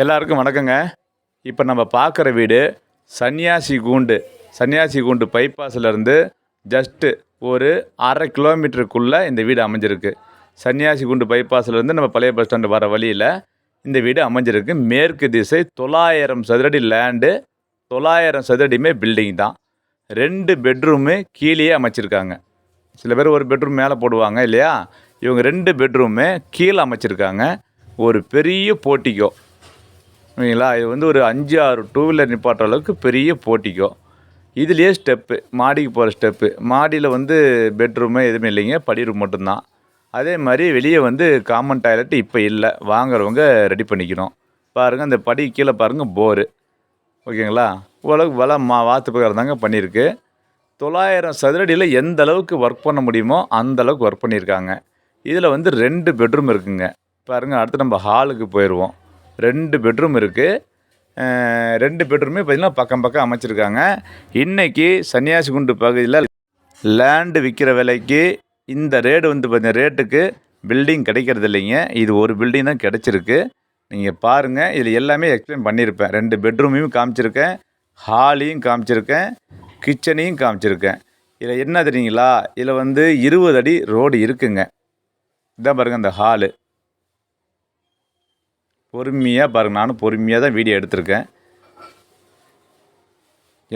எல்லாருக்கும் வணக்கங்க. இப்போ நம்ம பார்க்குற வீடு சன்னியாசி கூண்டு. சன்னியாசி கூண்டு பைபாஸ்லேருந்து ஜஸ்ட்டு ஒரு அரை கிலோமீட்டருக்குள்ளே இந்த வீடு அமைஞ்சிருக்கு. சன்னியாசி கூண்டு பைபாஸ்லேருந்து நம்ம பழைய பஸ் ஸ்டாண்டு வர வழியில் இந்த வீடு அமைஞ்சிருக்கு. மேற்கு திசை தொள்ளாயிரம் சதுரடி லேண்டு தொள்ளாயிரம் சதுரடியுமே பில்டிங் தான். ரெண்டு பெட்ரூமு கீழேயே அமைச்சிருக்காங்க. சில பேர் ஒரு பெட்ரூம் மேலே போடுவாங்க இல்லையா? இவங்க ரெண்டு பெட்ரூமு கீழே அமைச்சிருக்காங்க. ஒரு பெரிய போட்டிக்கோ ஓகேங்களா இது வந்து ஒரு அஞ்சு ஆறு டூ வீலர் நிப்பாட்டுற அளவுக்கு பெரிய போட்டிக்கும் இதுலேயே ஸ்டெப்பு மாடிக்கு போகிற ஸ்டெப்பு மாடியில் வந்து பெட்ரூமு எதுவுமே இல்லைங்க படி ரூம் மட்டும்தான். அதே மாதிரி வெளியே வந்து காமன் டாய்லெட் இப்போ இல்லை. வாங்குறவங்க ரெடி பண்ணிக்கணும். பாருங்கள் அந்த படி கீழே பாருங்கள் போரு ஓகேங்களா? ஓரளவுக்கு வள மா வாத்து பிரகாரம் தாங்க பண்ணியிருக்கு. தொள்ளாயிரம் சதுரடியில் எந்த அளவுக்கு ஒர்க் பண்ண முடியுமோ அந்த அளவுக்கு ஒர்க் பண்ணியிருக்காங்க. இதில் வந்து ரெண்டு பெட்ரூம் இருக்குங்க. பாருங்கள் அடுத்து நம்ம ஹாலுக்கு போயிடுவோம் ரெண்டு பெட்ரூம் இருக்குது ரெண்டு பெட்ரூமே பார்த்திங்கன்னா பக்கம் பக்கம் அமைச்சிருக்காங்க. இன்றைக்கி சன்னியாசி குண்டு பகுதியில் லேண்டு விற்கிற விலைக்கு இந்த ரேடு வந்து பார்த்தீங்கன்னா ரேட்டுக்கு பில்டிங் கிடைக்கிறது இல்லைங்க. இது ஒரு பில்டிங் தான் கிடச்சிருக்கு. நீங்கள் பாருங்கள் இதில் எல்லாமே எக்ஸ்பிளைன் பண்ணியிருப்பேன். ரெண்டு பெட்ரூமையும் காமிச்சிருக்கேன். ஹாலையும் காமிச்சிருக்கேன். கிச்சனையும் காமிச்சிருக்கேன். இதில் என்ன தெரியுங்களா? இதில் வந்து இருபது அடி ரோடு இருக்குங்க. இதான் பாருங்கள் அந்த ஹாலு பொறுமையாக பாருங்கள் நானும் பொறுமையாக தான் வீடியோ எடுத்திருக்கேன்.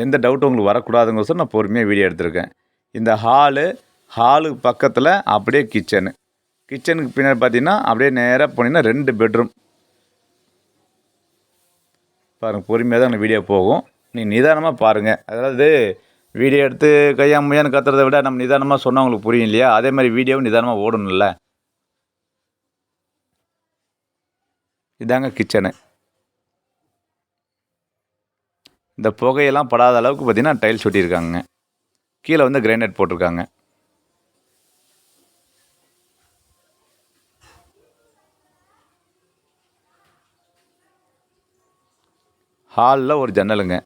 எந்த டவுட்டும் உங்களுக்கு வரக்கூடாதுங்க நான் பொறுமையாக வீடியோ எடுத்திருக்கேன். இந்த ஹாலு ஹாலுக்கு பக்கத்தில் அப்படியே கிச்சனு கிச்சனுக்கு பின்னாடி பார்த்தீங்கன்னா அப்படியே நேராக போனீங்கன்னா ரெண்டு பெட்ரூம் பாருங்கள் பொறுமையாக தான் அந்த வீடியோ போகும். நீ நிதானமாக பாருங்கள் அதாவது வீடியோ எடுத்து கையாமையான்னு கத்துறதை விட நம்ம நிதானமாக சொன்னால் உங்களுக்கு புரியும் இல்லையா? அதே மாதிரி வீடியோவும் நிதானமாக ஓடணும்ல. இதாங்க கிச்சனு. இந்த புகையெல்லாம் படாத அளவுக்கு பார்த்திங்கன்னா டைல்ஸ் ஒட்டியிருக்காங்க கீழே வந்து கிரைனைட் போட்டிருக்காங்க. ஹாலில் ஒரு ஜன்னலுங்க.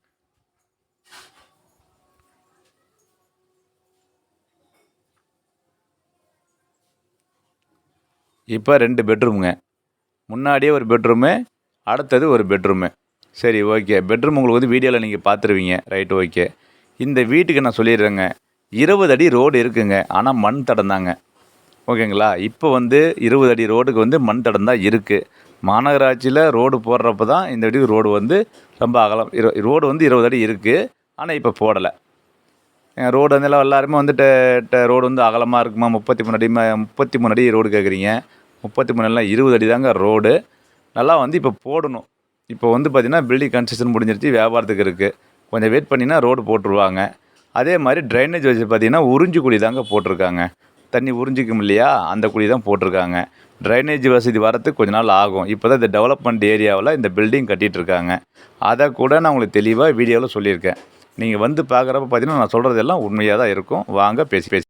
இப்போ ரெண்டு பெட்ரூமுங்க. முன்னாடியே ஒரு பெட்ரூமு அடுத்தது ஒரு பெட்ரூமு. சரி ஓகே. பெட்ரூம் உங்களுக்கு வந்து வீடியோவில் நீங்கள் பார்த்துருவீங்க ரைட் ஓகே. இந்த வீட்டுக்கு நான் சொல்லிடுறேங்க. இருபது அடி ரோடு இருக்குங்க. ஆனால் மண் தடம் தாங்க. ஓகேங்களா? இப்போ வந்து இருபது அடி ரோடுக்கு வந்து மண் தடம் தான் இருக்குது மாநகராட்சியில் ரோடு போடுறப்ப தான் இந்த வீட்டுக்கு ரோடு வந்து ரொம்ப அகலம். இரு ரோடு வந்து இருபது அடி இருக்குது ஆனால் இப்போ போடலை. ரோடு வந்து எல்லாம் எல்லாருமே வந்துட்டு ரோடு வந்து அகலமாக இருக்குமா? முப்பத்தி மூணு அடி முப்பத்தி மூணு அடி ரோடு கேட்குறீங்க முப்பத்தி மூணு எல்லாம் இருபது அடி தாங்க ரோடு. நல்லா வந்து இப்போ போடணும். இப்போ வந்து பார்த்திங்கன்னா பில்டிங் கன்ஸ்ட்ரக்ஷன் முடிஞ்சிருச்சு வியாபாரத்துக்கு இருக்குது கொஞ்சம் வெயிட் பண்ணினா ரோடு போட்டுருவாங்க. அதே மாதிரி ட்ரைனேஜ் வச்சு பார்த்திங்கன்னா உறிஞ்சு குழி தாங்க போட்டிருக்காங்க. தண்ணி உறிஞ்சிக்கும் இல்லையா? அந்த குழி தான் போட்டிருக்காங்க. ட்ரைனேஜ் வசதி வரத்துக்கு கொஞ்ச நாள் ஆகும். இப்போ தான் இந்த டெவலப்மெண்ட் ஏரியாவில் இந்த பில்டிங் கட்டிகிட்டு இருக்காங்க. அதை கூட நான் உங்களுக்கு தெளிவாக வீடியோவில் சொல்லியிருக்கேன். நீங்கள் வந்து பார்க்குறப்ப பார்த்தீங்கன்னா நான் சொல்கிறது எல்லாம் உண்மையாக தான் இருக்கும். வாங்க பேசி பேசி.